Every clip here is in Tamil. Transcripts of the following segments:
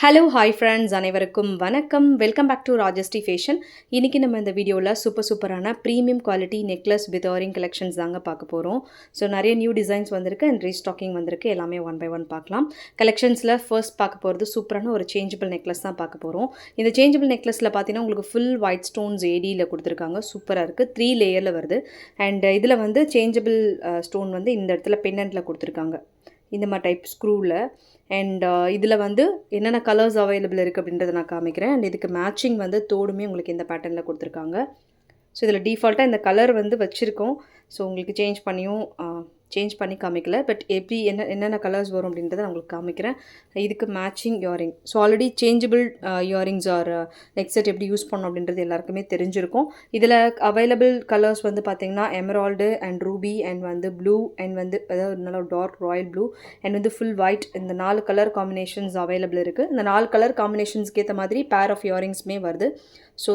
ஹலோ ஹாய் ஃப்ரெண்ட்ஸ் அனைவருக்கும் வணக்கம். வெல்கம் பேக் டு ராஜஸ்டி ஃபேஷன் இன்றைக்கி நம்ம இந்த வீடியோவில் சூப்பர் சூப்பரான premium quality necklace with earring collections தாங்க பார்க்க போகிறோம் ஸோ நிறைய நியூ டிசைன்ஸ் வந்திருக்கு அண்ட் ரீஸ்டாக்கிங் வந்திருக்கு. எல்லாமே ஒன் பை ஒன் பார்க்கலாம். கலெக்ஷன்ஸில் ஃபர்ஸ்ட் பார்க்க போகிறது சூப்பரான ஒரு சேஞ்சபிள் நெக்லஸ் தான் பார்க்க போகிறோம் இந்த சேஞ்சபிள் நெக்லஸில் பார்த்தீங்கன்னா உங்களுக்கு ஃபுல் ஒயிட் ஸ்டோன்ஸ் ஏடியில் கொடுத்துருக்காங்க. சூப்பராக இருக்குது த்ரீ லேயரில் வருது. அண்ட் இதில் வந்து சேஞ்சபிள் ஸ்டோன் uh, வந்து இந்த இடத்துல பென்னண்ட்டில் கொடுத்துருக்காங்க. இந்த மாதிரி டைப் ஸ்க்ரூவில் அண்ட் இதில் வந்து என்னென்ன கலர்ஸ் அவைலபிள் இருக்குது அப்படின்றத நான் காமிக்கிறேன். அண்ட் இதுக்கு மேட்சிங் வந்து தோடுமே உங்களுக்கு இந்த பேட்டர்னில் கொடுத்துருக்காங்க. ஸோ இதில் டிஃபால்ட்டாக இந்த கலர் வந்து வச்சுருக்கோம். ஸோ உங்களுக்கு சேஞ்ச் பண்ணியும் சேஞ்ச் பண்ணி காமிக்கல. பட் எப்படி என்ன என்னென்ன கலர்ஸ் வரும் அப்படின்றத நான் உங்களுக்கு காமிக்கிறேன். இதுக்கு matching earring so already changeable earrings are next set எப்படி யூஸ் பண்ணணும் அப்படின்றது எல்லாருக்குமே தெரிஞ்சிருக்கும். இதில் அவைலபிள் கலர்ஸ் வந்து பார்த்திங்கன்னா எமரால்டு அண்ட் ரூபி அண்ட் வந்து ப்ளூ அண்ட் வந்து அதாவது நல்லா டார்க் ராயல் ப்ளூ அண்ட் வந்து ஃபுல் ஒயிட் இந்த நாலு கலர் காம்பினேஷன்ஸ் அவைலபிள் இருக்குது இந்த நாலு கலர் காம்பினேஷன்ஸ்க்கு ஏற்ற மாதிரி பேர் ஆஃப் இயரிங்ஸுமே வருது. So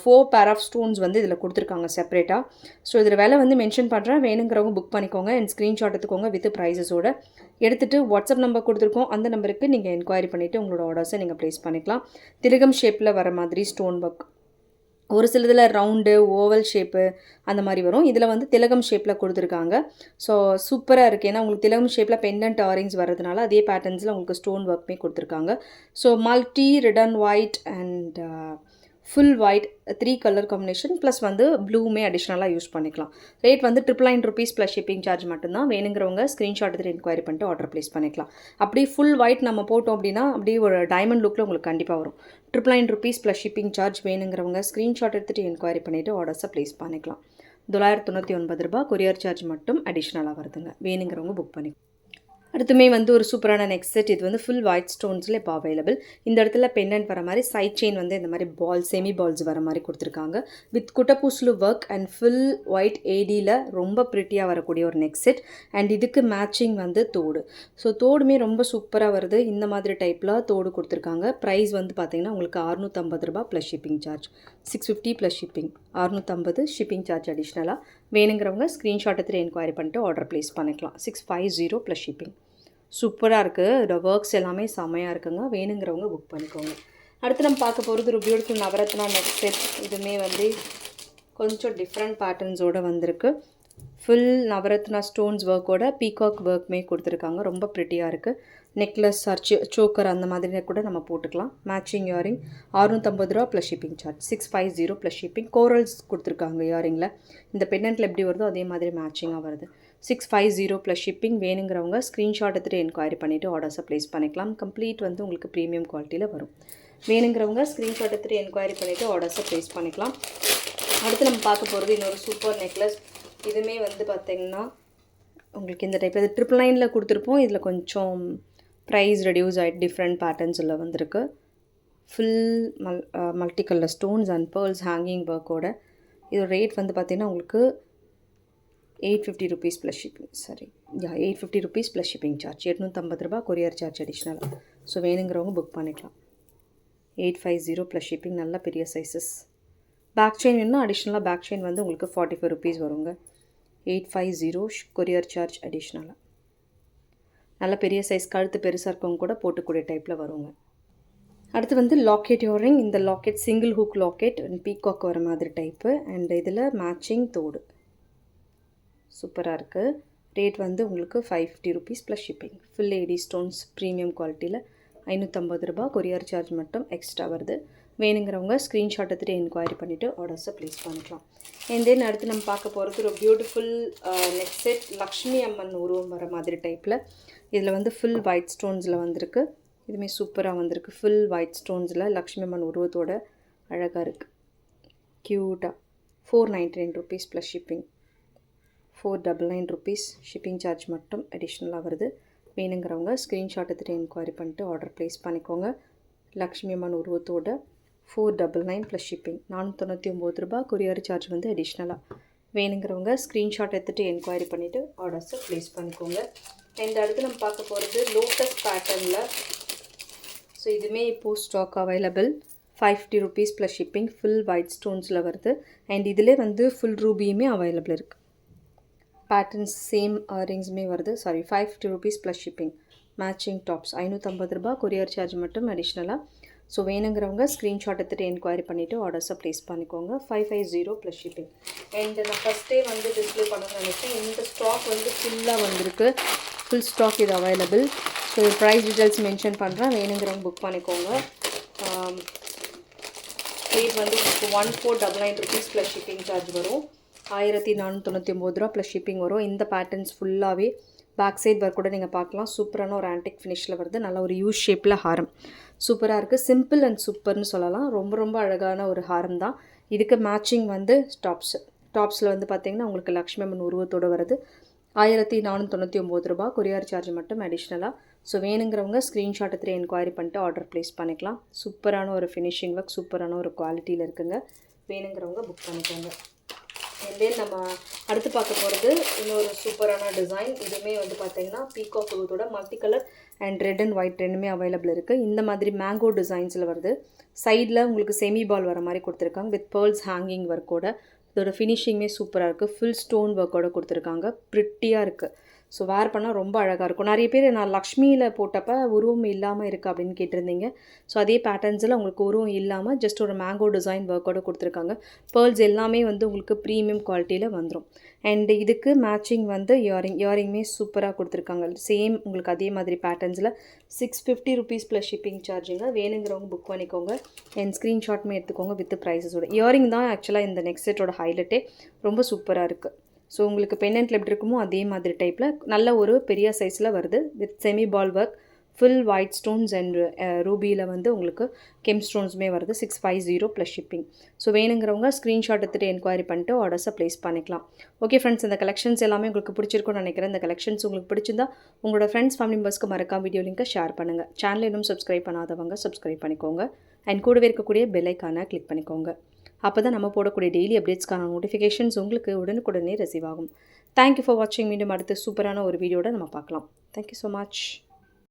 four pair of stones வந்து இதில் கொடுத்துருக்காங்க செப்பரேட்டாக ஸோ இதில் விலை வந்து மென்ஷன் பண்ணுறேன் வேணுங்கிறவங்க புக் பண்ணிக்கோங்க அண்ட் ஸ்க்ரீன்ஷாட் எடுத்துக்கோங்க வித் ப்ரைஸஸோட எடுத்துகிட்டு வாட்ஸ்அப் நம்பர் கொடுத்துருக்கோம். அந்த நம்பருக்கு நீங்கள் என்கொயரி பண்ணிவிட்டு உங்களோட ஆர்டர்ஸை நீங்கள் ப்ளேஸ் பண்ணிக்கலாம். திலகம் ஷேப்பில் வர மாதிரி ஸ்டோன் ஒர்க் ஒரு சிலதில் ரவுண்டு ஓவல் ஷேப்பு அந்த மாதிரி வரும். இதில் வந்து திலகம் ஷேப்பில் கொடுத்துருக்காங்க. ஸோ சூப்பராக இருக்குது ஏன்னா உங்களுக்கு திலகம் ஷேப்பில் பெண்டன்ட் ஆரிங்ஸ் வர்றதுனால அதே பேட்டர்ன்ஸில் உங்களுக்கு ஸ்டோன் ஒர்க்குமே கொடுத்துருக்காங்க. So multi red and white and full white three colour combination plus வந்து ப்ளூமே அடிஷ்னலாக யூஸ் பண்ணிக்கலாம். ரேட் வந்து triple nine rupees plus shipping charge மட்டும்தான். வேணுங்கிறவங்க ஸ்க்ரீன்ஷாட் எடுத்து என்கொயரி பண்ணிட்டு ஆர்டர் ப்ளேஸ் பண்ணிக்கலாம். அப்படி ஃபுல் ஒயிட் நம்ம போட்டோம் அப்படின்னா அப்படியே ஒரு டைமண்ட் லுக்கில் உங்களுக்கு கண்டிப்பாக வரும். Triple nine rupees plus shipping charge வேணுங்கிறவங்க ஸ்க்ரீன்ஷாட் எடுத்துகிட்டு என்கொயரி பண்ணிவிட்டு ஆர்டர்ஸை ப்ளேஸ் பண்ணிக்கலாம். தொள்ளாயிரத்தி தொண்ணூற்றி ஒன்பது ரூபா கொரியர் சார்ஜ் மட்டும் அடிஷ்னலாக வருதுங்க. வேணுங்கிறவங்க புக் பண்ணி அடுத்துமே வந்து ஒரு சூப்பரான நெக்ஸ்ட் செட் இது வந்து ஃபுல் ஒயிட் ஸ்டோன்ஸில் இப்போ அவைலபிள் இந்த இடத்துல பெண்ணன் வர மாதிரி சைட் செயின் வந்து இந்த மாதிரி பால் செமி பால்ஸ் வர மாதிரி கொடுத்துருக்காங்க. வித் குட்டப்பூஸ்லு ஒர்க் அண்ட் ஃபுல் ஒயிட் ஏடியில் ரொம்ப ப்ரிட்டியாக வரக்கூடிய ஒரு நெக்ஸ்ட் செட் அண்ட் இதுக்கு மேட்சிங் வந்து தோடு. ஸோ தோடுமே ரொம்ப சூப்பராக வருது. இந்த மாதிரி டைப்பில் தோடு கொடுத்துருக்காங்க. ப்ரைஸ் வந்து பார்த்திங்கன்னா உங்களுக்கு அறுநூற்றம்பது ரூபா plus shipping charge six fifty plus shipping அறுநூற்றம்பது shipping charge அடிஷ்னலாக வேணுங்கிறவங்க ஸ்க்ரீன்ஷாட் எடுத்துகிட்டு என்கொயரி பண்ணிட்டு ஆர்டர் ப்ளேஸ் பண்ணிக்கலாம். Six five zero plus shipping சூப்பராக இருக்குது இதோட ஒர்க்ஸ் எல்லாமே செம்மையாக இருக்குங்க. வேணுங்கிறவங்க புக் பண்ணிக்கோங்க. அடுத்து நம்ம பார்க்க போகிறது ஒரு பியூட்டிஃபுல் நவரத்னா நெக்ஸ்ட் செட் இதுவுமே வந்து கொஞ்சம் டிஃப்ரெண்ட் பேட்டர்ன்ஸோடு வந்திருக்கு. ஃபுல் நவரத்னா ஸ்டோன்ஸ் ஒர்க்கோட பீகாக் ஒர்க்குமே கொடுத்துருக்காங்க. ரொம்ப ப்ரிட்டியாக இருக்குது நெக்லஸ் சர்ச்சு சோக்கர் அந்த மாதிரி கூட நம்ம போட்டுக்கலாம். மேட்சிங் இயரிங் அறுநூற்றம்பது ரூபா plus shipping charge six five zero plus shipping corals கொடுத்துருக்காங்க இயரிங்கில் இந்த பெண்டன்ட்டில் எப்படி வருதோ அதே மாதிரி மேட்சிங்காக வருது. Six five zero plus shipping வேணுங்கிறவங்க ஸ்க்ரீன்ஷாட் எடுத்துகிட்டு என்கொயரி பண்ணிவிட்டு ஆர்டர்ஸை ப்ளேஸ் பண்ணிக்கலாம். கம்ப்ளீட் வந்து உங்களுக்கு ப்ரீமியம் குவாலிட்டியில் வரும். வேணுங்கிறவங்க ஸ்க்ரீன்ஷாட் எடுத்துகிட்டு என்கொயரி பண்ணிவிட்டு ஆர்டர்ஸை ப்ளேஸ் பண்ணிக்கலாம். அடுத்து நம்ம பார்க்க போகிறது இன்னொரு சூப்பர் நெக்லஸ் இதுவுமே வந்து பார்த்திங்கன்னா உங்களுக்கு இந்த டைப்பில் இது ட்ரிபிள் நைனில் கொடுத்துருப்போம். இதில் கொஞ்சம் ப்ரைஸ் ரெடியூஸ் ஆகிட்டு டிஃப்ரெண்ட் பேட்டர்ன்ஸில் வந்திருக்கு. Full Mal multi colour stones and pearls hanging ஒர்க்கோட இதோட ரேட் வந்து பார்த்திங்கன்னா உங்களுக்கு eight fifty rupees plus shipping sorry யா eight fifty rupees plus shipping charge எட்நூற்றம்பது ரூபா கொரியர் சார்ஜ் அடிஷ்னலாக ஸோ வேணுங்கிறவங்க புக் பண்ணிக்கலாம். Eight five zero plus shipping நல்ல பெரிய சைஸஸ் பேக் செயின் வேணும்னா அடிஷ்னலாக பேக் செயின் வந்து உங்களுக்கு ஃபார்ட்டி ஃபைவ் ருபீஸ் வருங்க. Eight five zero courier charge அடிஷ்னலாக நல்ல பெரிய சைஸ் கழுத்து பெருசாக இருக்கவங்க கூட போட்டுக்கூடிய டைப்பில் வருங்க. அடுத்து வந்து லாக்கெட் யோரிங் இந்த locket single hook locket peacock வர மாதிரி டைப்பு அண்ட் இதில் மேட்சிங் தோடு. சூப்பராக இருக்குது ரேட் வந்து உங்களுக்கு five fifty rupees plus shipping full AD stones premium குவாலிட்டியில் ஐநூற்றம்பது ரூபா கொரியர் சார்ஜ் மட்டும் எக்ஸ்ட்ரா வருது. வேணுங்கிறவங்க ஸ்க்ரீன்ஷாட் எடுத்துகிட்டு என்கொயரி பண்ணிவிட்டு ஆர்டர்ஸை ப்ளேஸ் பண்ணிக்கலாம். அண்ட் தென் அடுத்து நம்ம பார்க்க போகிறது ஒரு beautiful neck set Lakshmi Amman உருவம் வர மாதிரி டைப்பில் இதில் வந்து ஃபுல் ஒயிட் ஸ்டோன்ஸில் வந்திருக்கு. இதுவுமே சூப்பராக வந்திருக்கு. ஃபுல் ஒயிட் ஸ்டோன்ஸில் லக்ஷ்மி அம்மன் உருவத்தோட அழகாக இருக்குது க்யூட்டாக four ninety nine rupees plus shipping four double nine rupees shipping charge மட்டும் அடிஷ்னலாக வருது. வேணுங்கிறவங்க ஸ்க்ரீன்ஷாட் எடுத்துகிட்டு என்கொயரி பண்ணிட்டு ஆர்டர் ப்ளேஸ் பண்ணிக்கோங்க. லக்ஷ்மி அம்மன் உருவத்தோட four double nine plus shipping நானூற்றி ஒம்பது ரூபா கொரியர் சார்ஜ் வந்து அடிஷ்னலாக வேணுங்கிறவங்க ஸ்க்ரீன்ஷாட் எடுத்துகிட்டு என்கொயரி பண்ணிவிட்டு ஆர்டர்ஸை ப்ளேஸ் பண்ணிக்கோங்க. இந்த இடத்துல நம்ம பார்க்க போகிறது லோட்டஸ் பேட்டர்னில் ஸோ இதுவுமே இப்போது stock available five fifty rupees plus shipping full white ஸ்டோன்ஸில் வருது. அண்ட் இதிலே வந்து ஃபுல் ரூபியுமே அவைலபிள் இருக்குது பேட்டர்ன்ஸ் சேம் ரிங்ஸுமே வருது. Sorry five fifty rupees plus shipping matching tops ஐநூற்றம்பது ரூபா கொரியர் சார்ஜ் மட்டும் அடிஷ்னலாக ஸோ வேணுங்கிறவங்க ஸ்க்ரீன்ஷாட் எடுத்துகிட்டு என்கொயரி பண்ணிவிட்டு ஆர்டர்ஸை ப்ளேஸ் பண்ணிக்கோங்க. Five five zero plus shipping and நான் ஃபஸ்ட்டே வந்து டிஸ்பிளே பண்ணணும்னு நினச்சேன். இந்த ஸ்டாக் வந்து ஃபுல்லாக வந்திருக்கு. ஃபுல் ஸ்டாக் இது available so price details mention பண்ணுறேன் வேணுங்கிறவங்க புக் பண்ணிக்கோங்க. Um, ரேட் வந்து one four double nine rupees plus shipping charge வரும். ஆயிரத்தி நானூற்றி தொண்ணூற்றி ஒம்பது ரூபா ப்ளஸ் ஷிப்பிங் வரும். இந்த பேட்டர்ன்ஸ் ஃபுல்லாகவே பேக் சைட் ஒர்க் கூட நீங்கள் பார்க்கலாம். சூப்பரான ஒரு ஆன்டிக் ஃபினிஷில் வருது. நல்ல ஒரு யூ ஷேப்பில் ஹாரம். சூப்பராக இருக்குது சிம்பிள் அண்ட் சூப்பர்னு சொல்லலாம். ரொம்ப ரொம்ப அழகான ஒரு ஹாரம் தான். இதுக்கு மேட்சிங் வந்து டாப்ஸ் டாப்ஸில் வந்து பார்த்திங்கன்னா உங்களுக்கு லக்ஷ்மி அம்மன் உருவத்தோடு வருது. ஆயிரத்தி நானூற்றி தொண்ணூற்றி ஒம்பது ரூபா. கொரியர் சார்ஜ் மட்டும் அடிஷ்னலாக ஸோ வேணுங்கிறவங்க ஸ்க்ரீன்ஷாட் எடுத்து என்கொயரி பண்ணிட்டு ஆர்டர் ப்ளேஸ் பண்ணிக்கலாம். சூப்பரான ஒரு ஃபினிஷிங் ஒர்க் சூப்பரான ஒரு குவாலிட்டியில் இருக்குங்க. வேணுங்கிறவங்க புக் பண்ணிக்கோங்க. தென் நம்ம அடுத்து பார்க்க போகிறது இன்னொரு சூப்பரான டிசைன் இதுவுமே வந்து பார்த்தீங்கன்னா peacock ரூத்தோட multi colour and red and white ரெண்டுமே அவைலபிள் இருக்குது இந்த மாதிரி மேங்கோ டிசைன்ஸில் வருது. சைடில் உங்களுக்கு செமி பால் வர மாதிரி கொடுத்துருக்காங்க. வித் பேர்ல்ஸ் ஹேங்கிங் ஒர்க்கோட இதோட ஃபினிஷிங்குமே சூப்பராக இருக்குது ஃபுல் ஸ்டோன் ஒர்க்கோட கொடுத்துருக்காங்க. ப்ரிட்டியாக இருக்குது ஸோ வேர் பண்ணால் ரொம்ப அழகாக இருக்கும். நிறைய பேர் நான் லக்ஷ்மியில் போட்டப்போ உருவம் இல்லாமல் இருக்குது அப்படின்னு கேட்டிருந்தீங்க. ஸோ அதே பேட்டர்ன்ஸில் உங்களுக்கு உருவம் இல்லாமல் ஜஸ்ட் ஒரு மேங்கோ டிசைன் ஒர்க்கோட கொடுத்துருக்காங்க. பேர்ல்ஸ் எல்லாமே வந்து உங்களுக்கு ப்ரீமியம் குவாலிட்டியில் வந்துடும் அண்ட் இதுக்கு மேட்சிங் வந்து இயரிங் இயரிங்குமே சூப்பராக கொடுத்துருக்காங்க. சேம் உங்களுக்கு அதே மாதிரி பேட்டர்ன்ஸில் six fifty rupees plus shipping சார்ஜுங்க வேணுங்கிறவங்க புக் பண்ணிக்கோங்க. அண்ட் ஸ்க்ரீன்ஷாட்மே எடுத்துக்கோங்க வித் ப்ரைஸஸோட இயரிங் தான் ஆக்சுவலாக இந்த நெக்ஸ்ட் செட்டோட ஹைலைட்டே ரொம்ப சூப்பராக இருக்குது ஸோ உங்களுக்கு பென்னெண்ட்டில் எப்படி இருக்குமோ அதே மாதிரி டைப்பில் நல்ல ஒரு பெரிய சைஸில் வருது. With semi ball work full white stones and ரூபியில் வந்து உங்களுக்கு கெம் ஸ்டோன்ஸுமே வருது. Six five zero plus shipping so வேணுங்கிறவங்க ஸ்க்ரீன்ஷாட் எடுத்துகிட்டு என்கொயரி பண்ணிட்டு ஆர்டர்ஸை ப்ளேஸ் பண்ணிக்கலாம். ஓகே ஃப்ரெண்ட்ஸ் இந்த கலெக்ஷன்ஸ் எல்லாமே உங்களுக்கு பிடிச்சிருக்கும்னு நினைக்கிறேன். இந்த கலெக்ஷன்ஸ் உங்களுக்கு பிடிச்சிருந்தா உங்களோட ஃப்ரெண்ட்ஸ் ஃபேமிலி மெம்பர்ஸ்க்கு மறக்காம வீடியோ லிங்கை ஷேர் பண்ணுங்கள் சேனல் இன்னும் சப்ஸ்கிரைப் பண்ணாதவங்க சப்ஸ்கிரைப் பண்ணிக்கோங்க. அண்ட் கூடவே இருக்கக்கூடிய பெல்லைக்கான கிளிக் பண்ணிக்கோங்க. அப்போ தான் நம்ம போடக்கூடிய டெய்லி அப்டேட்ஸ்க்கான நோட்டிஃபிகேஷன்ஸ் உங்களுக்கு உடனுக்குடனே ரிசீவ் ஆகும். தேங்க்யூ ஃபார் வாட்சிங் மீண்டும் அடுத்து சூப்பரான ஒரு வீடியோட நம்ம பார்க்கலாம். Thank you so much